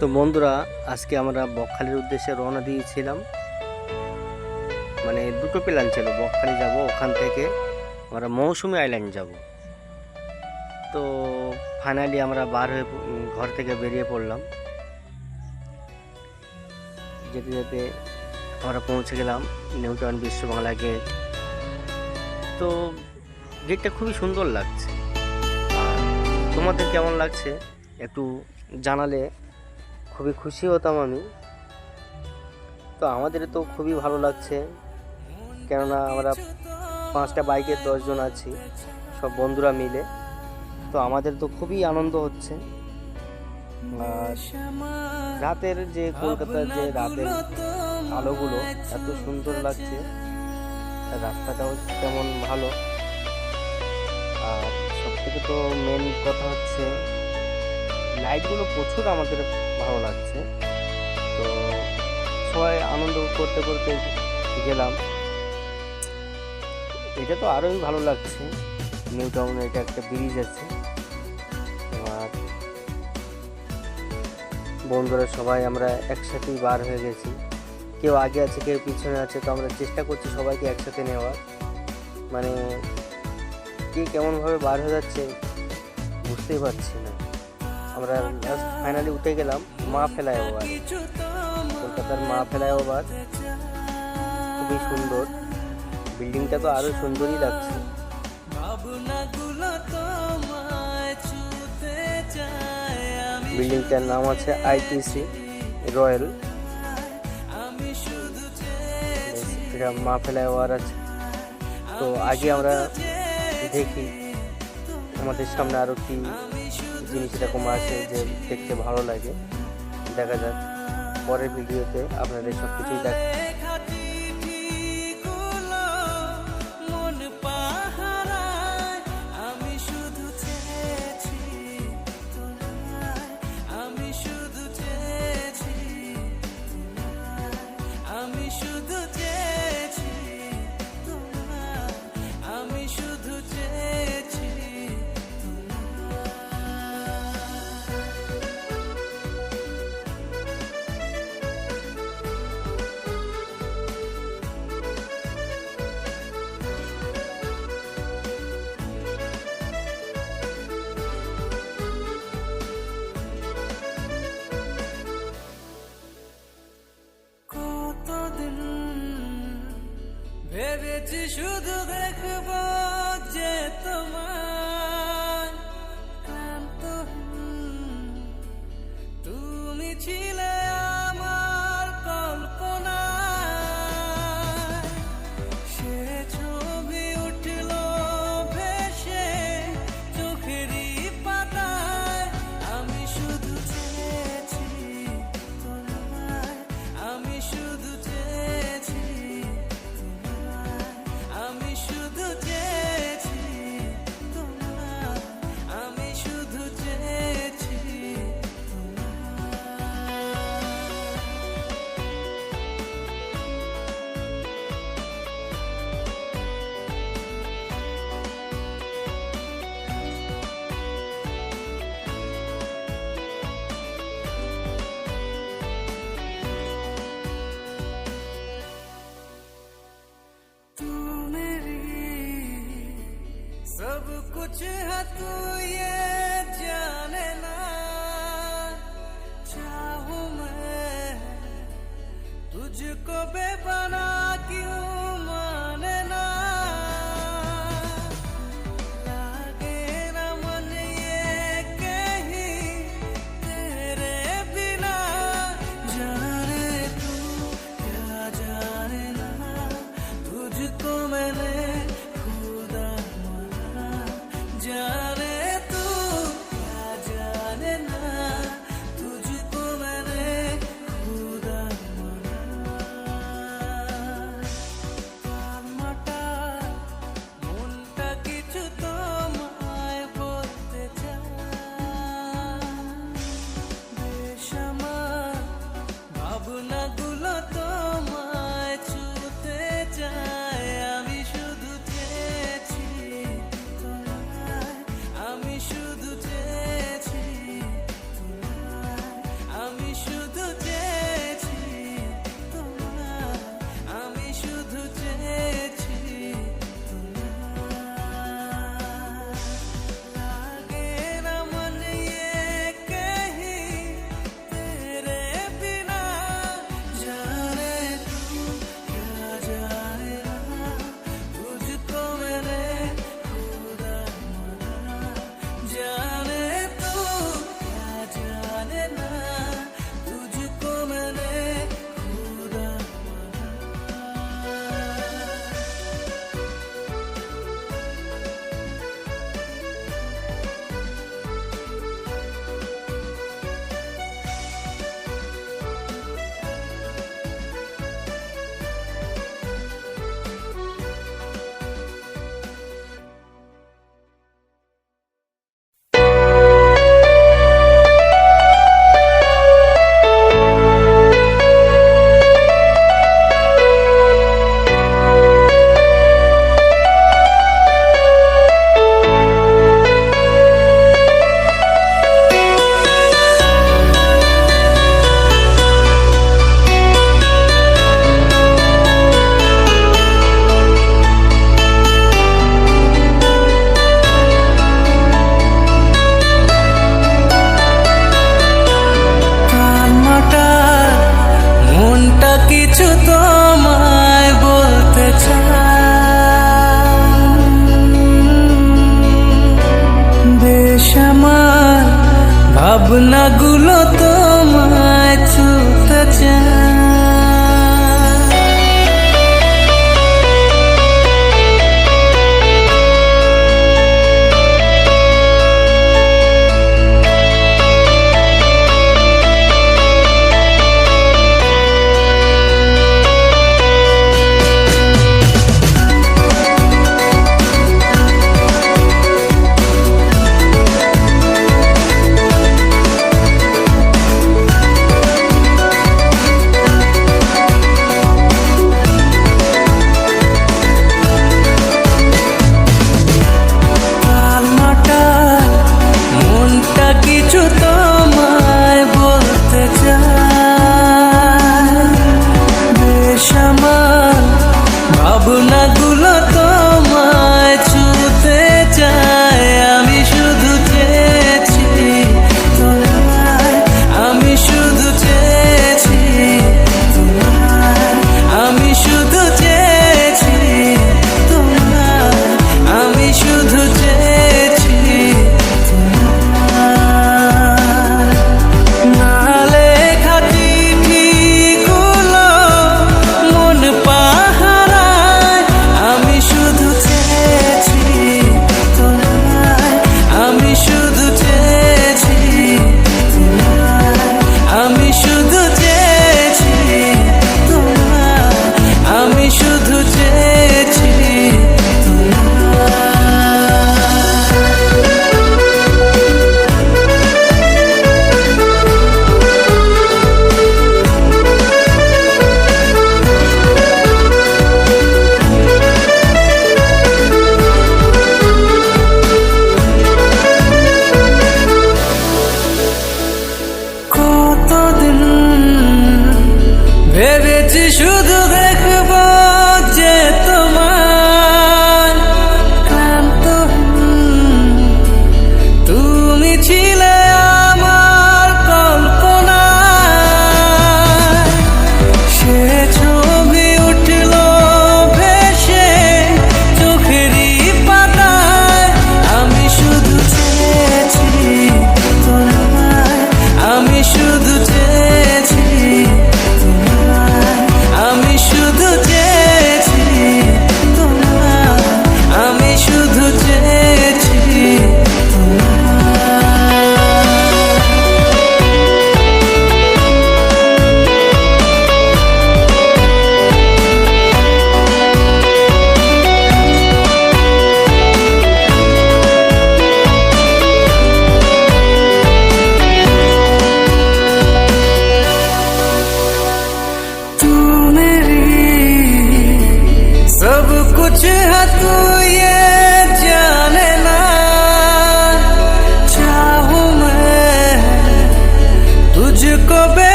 তো বন্ধুরা, আজকে আমরা বকখালির উদ্দেশ্যে রওনা দিয়েছিলাম। মানে দুটো প্ল্যান ছিল, বকখালি যাব ওখান থেকে, আমরা মৌসুমি আইল্যান্ড যাব। তো ফাইনালি আমরা বার হয়ে ঘর থেকে বেরিয়ে পড়লাম। যেতে যেতে আমরা পৌঁছে গেলাম নিউটন বিশ্ব বাংলা গেট তো গেটটা খুবই সুন্দর লাগছে। তোমাদের কেমন লাগছে একটু জানালে খুবই খুশি হতাম আমি। তো আমাদের তো খুবই ভালো লাগছে। কেননা আমরা পাঁচটা বাইকের দশজন আছি, সব বন্ধুরা মিলে। তো আমাদের তো খুবই আনন্দ হচ্ছে। আর রাতের যে কলকাতার যে রাতের আলোগুলো, এত সুন্দর লাগছে। রাস্তাটাও তেমন ভালো। আর সব থেকে তো মেন কথা হচ্ছে লাইটগুলো প্রচুর আমাদের ভালো লাগছে। তো সবাই আনন্দ করতে করতে গেলাম। এটা তো আরোই ভালো লাগছে। নিউ টাউনে এটা একটা ব্রিজ আছে। আর বন্ধুরা সবাই আমরা একসাথেই বার হয়ে গেছি। কেউ আগে আছে, কেউ পিছনে আছে, তো আমরা চেষ্টা করছি সবাইকে একসাথে নেওয়ার। মানে কে কেমনভাবে বার হয়ে যাচ্ছে বুঝতেই পারছি আমরা ফাইনালি উঠে গেলাম, মা ফেলায় ওভার কলকাতার মা ফেলায় ওভার খুবই সুন্দর। বিল্ডিংটা তো আরও সুন্দরই লাগছে। বিল্ডিংটার নাম আছে আইটিসি রয়্যাল। এটা মা ওভার আছে। তো আগে আমরা দেখি আমাদের সামনে আরও কি জিনিস এরকম আছে যে দেখতে ভালো লাগে। দেখা যাক, পরের ভিডিওতে আপনাদের সব কিছুই দেখ ভেবেছি শুধু দেখব যে তোমার ক্লান্ত। তুমি ছিলে আমার ভাবনাগুলো তোমায় ছুতে চায়।